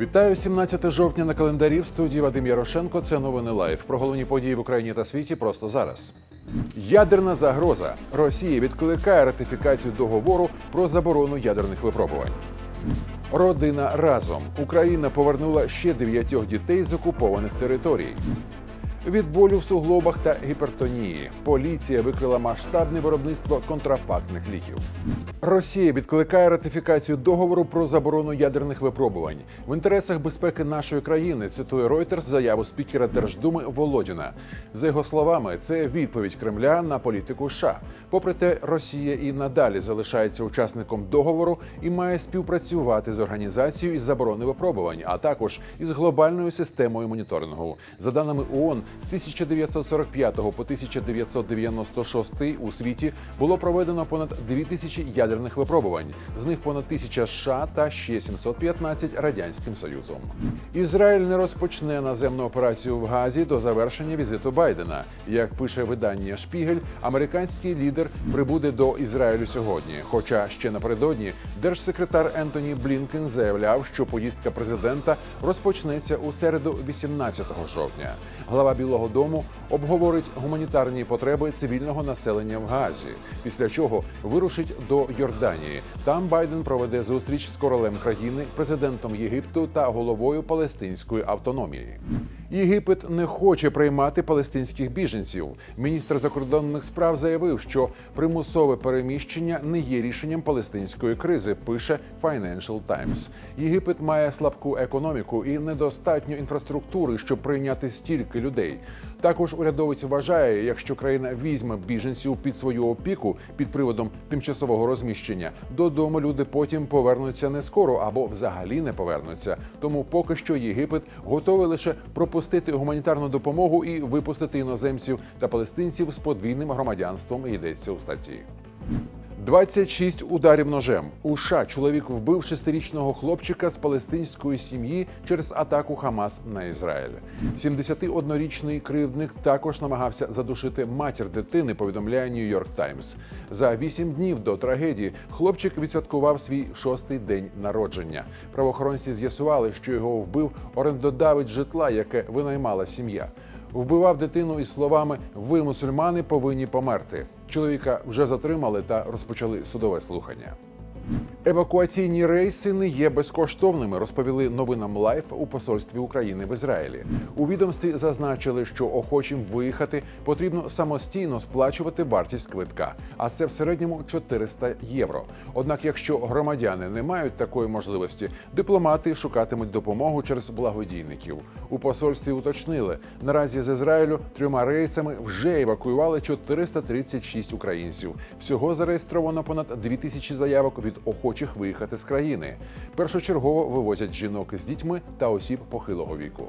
Вітаю 17 жовтня на календарі в студії Вадим Ярошенко. Це новини лайф. Про головні події в Україні та світі просто зараз. Ядерна загроза. Росія відкликає ратифікацію договору про заборону ядерних випробувань. Родина разом. Україна повернула ще дев'ятьох дітей з окупованих територій. Від болю в суглобах та гіпертонії поліція викрила масштабне виробництво контрафактних ліків. Росія відкликає ратифікацію договору про заборону ядерних випробувань в інтересах безпеки нашої країни. Цитує Reuters заяву спікера Держдуми Володіна. За його словами, це відповідь Кремля на політику США. Попри те, Росія і надалі залишається учасником договору і має співпрацювати з організацією із заборони випробувань, а також із глобальною системою моніторингу. За даними ООН, з 1945 по 1996 у світі було проведено понад 2000 ядерних випробувань. З них понад 1000 США та ще 715 радянським союзом. Ізраїль не розпочне наземну операцію в Газі до завершення візиту Байдена. Як пише видання Шпігель, американський лідер прибуде до Ізраїлю сьогодні. Хоча ще напередодні держсекретар Ентоні Блінкен заявляв, що поїздка президента розпочнеться у середу, 18 жовтня. Глава Білого Дому обговорить гуманітарні потреби цивільного населення в Газі, після чого вирушить до Йорданії. Там Байден проведе зустріч з королем країни, президентом Єгипту та головою палестинської автономії. Єгипет не хоче приймати палестинських біженців. Міністр закордонних справ заявив, що примусове переміщення не є рішенням палестинської кризи. Пише Financial Times. Єгипет має слабку економіку і недостатньо інфраструктури, щоб прийняти стільки людей. Також урядовець вважає, якщо країна візьме біженців під свою опіку під приводом тимчасового розміщення, додому люди потім повернуться не скоро або взагалі не повернуться. Тому поки що Єгипет готовий лише пропустити гуманітарну допомогу і випустити іноземців та палестинців з подвійним громадянством. Йдеться у статті. 26 ударів ножем. У США чоловік вбив шестирічного хлопчика з палестинської сім'ї через атаку Хамас на Ізраїль. 71-річний кривдник також намагався задушити матір дитини. Повідомляє Нью-Йорк Таймс. За вісім днів до трагедії хлопчик відсвяткував свій шостий день народження. Правоохоронці з'ясували, що його вбив орендодавець житла, яке винаймала сім'я. Вбивав дитину із словами Ви, мусульмани, повинні померти. Чоловіка вже затримали та розпочали судове слухання. Евакуаційні рейси не є безкоштовними, розповіли новинам Лайф у посольстві України в Ізраїлі. У відомстві зазначили, що охочим виїхати потрібно самостійно сплачувати вартість квитка, а це в середньому 400 євро. Однак, якщо громадяни не мають такої можливості, дипломати шукатимуть допомогу через благодійників. У посольстві уточнили, наразі з Ізраїлю трьома рейсами вже евакуювали 436 українців. Всього зареєстровано понад 2000 заявок від охочих виїхати з країни. Першочергово вивозять жінок з дітьми та осіб похилого віку.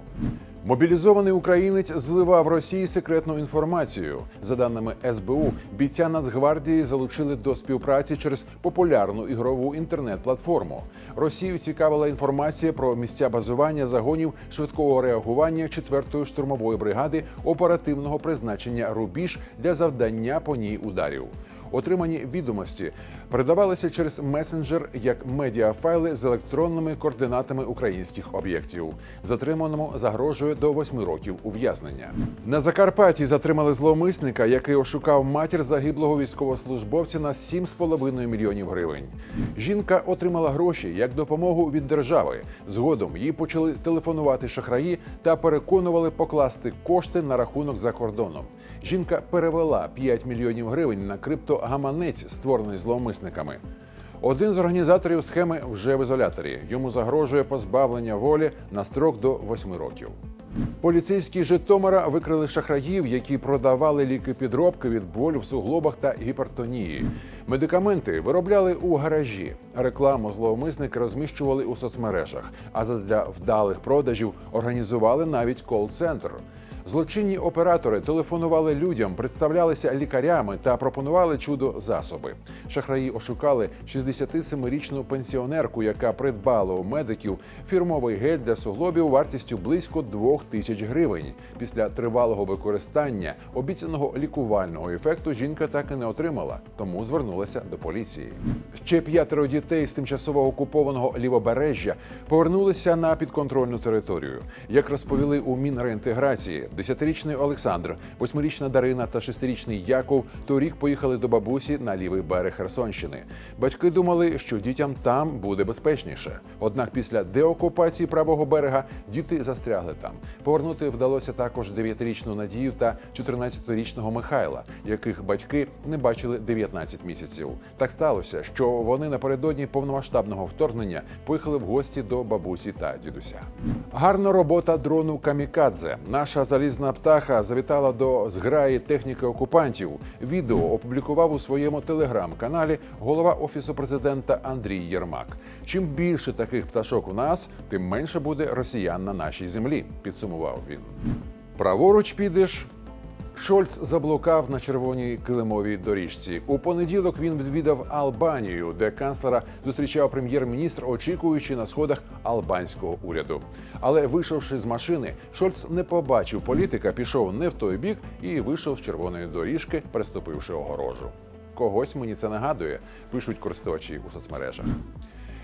Мобілізований українець зливав Росії секретну інформацію. За даними СБУ, бійця Нацгвардії залучили до співпраці через популярну ігрову інтернет-платформу. Росію цікавила інформація про місця базування загонів швидкого реагування 4-ї штурмової бригади оперативного призначення Рубіж для завдання по ній ударів. Отримані відомості передавалися через месенджер як медіафайли з електронними координатами українських об'єктів. Затриманому загрожує до восьми років ув'язнення. На Закарпатті затримали зловмисника, який ошукав матір загиблого військовослужбовця на 7,5 мільйонів гривень. Жінка отримала гроші як допомогу від держави. Згодом їй почали телефонувати шахраї та переконували покласти кошти на рахунок за кордоном. Жінка перевела 5 мільйонів гривень на криптогаманець, створений зловмисниками. Один з організаторів схеми вже в ізоляторі. Йому загрожує позбавлення волі на строк до 8 років. Поліцейські Житомира викрили шахраїв, які продавали ліки підробки від болю в суглобах та гіпертонії. Медикаменти виробляли у гаражі. Рекламу зловмисники розміщували у соцмережах. А задля вдалих продажів організували навіть кол-центр. Злочинні оператори телефонували людям, представлялися лікарями та пропонували чудо засоби. Шахраї ошукали 67-річну пенсіонерку, яка придбала у медиків фірмовий гель для суглобів вартістю близько 2 тисяч гривень. Після тривалого використання обіцяного лікувального ефекту жінка так і не отримала, тому звернулася до поліції. Ще п'ятеро дітей з тимчасово окупованого лівобережжя повернулися на підконтрольну територію. Як розповіли у Мінреінтеграції, 10-річний Олександр, 8-річна Дарина та 6-річний Яков торік поїхали до бабусі на лівий берег Херсонщини. Батьки думали, що дітям там буде безпечніше. Однак після деокупації правого берега діти застрягли там. Повернути вдалося також 9-річну Надію та 14-річного Михайла, яких батьки не бачили 19 місяців. Так сталося, що вони напередодні повномасштабного вторгнення поїхали в гості до бабусі та дідуся. Гарна робота дрону Камікадзе. Наша залізна птаха завітала до зграї техніки окупантів. Відео опублікував у своєму телеграм-каналі голова офісу президента Андрій Єрмак. Чим більше таких пташок у нас, тим менше буде росіян на нашій землі. Підсумував він. Праворуч підеш. Шольц заблукав на червоній килимовій доріжці. У понеділок він відвідав Албанію, де канцлера зустрічав прем'єр-міністр, очікуючи на сходах албанського уряду. Але вийшовши з машини, Шольц не побачив політика, пішов не в той бік і вийшов з червоної доріжки, переступивши огорожу. Когось мені це нагадує, пишуть користувачі у соцмережах.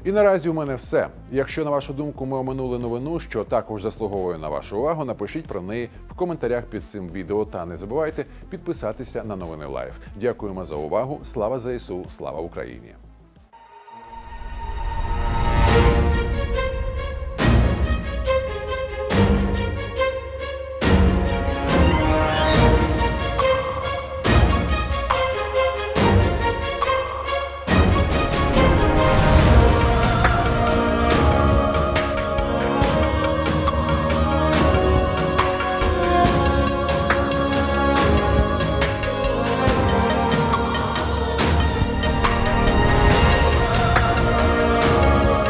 І наразі у мене все. Якщо на вашу думку ми оминули новину, що також заслуговує на вашу увагу, напишіть про неї в коментарях під цим відео та не забувайте підписатися на новини Лайв. Дякуємо за увагу. Слава ЗСУ, слава Україні!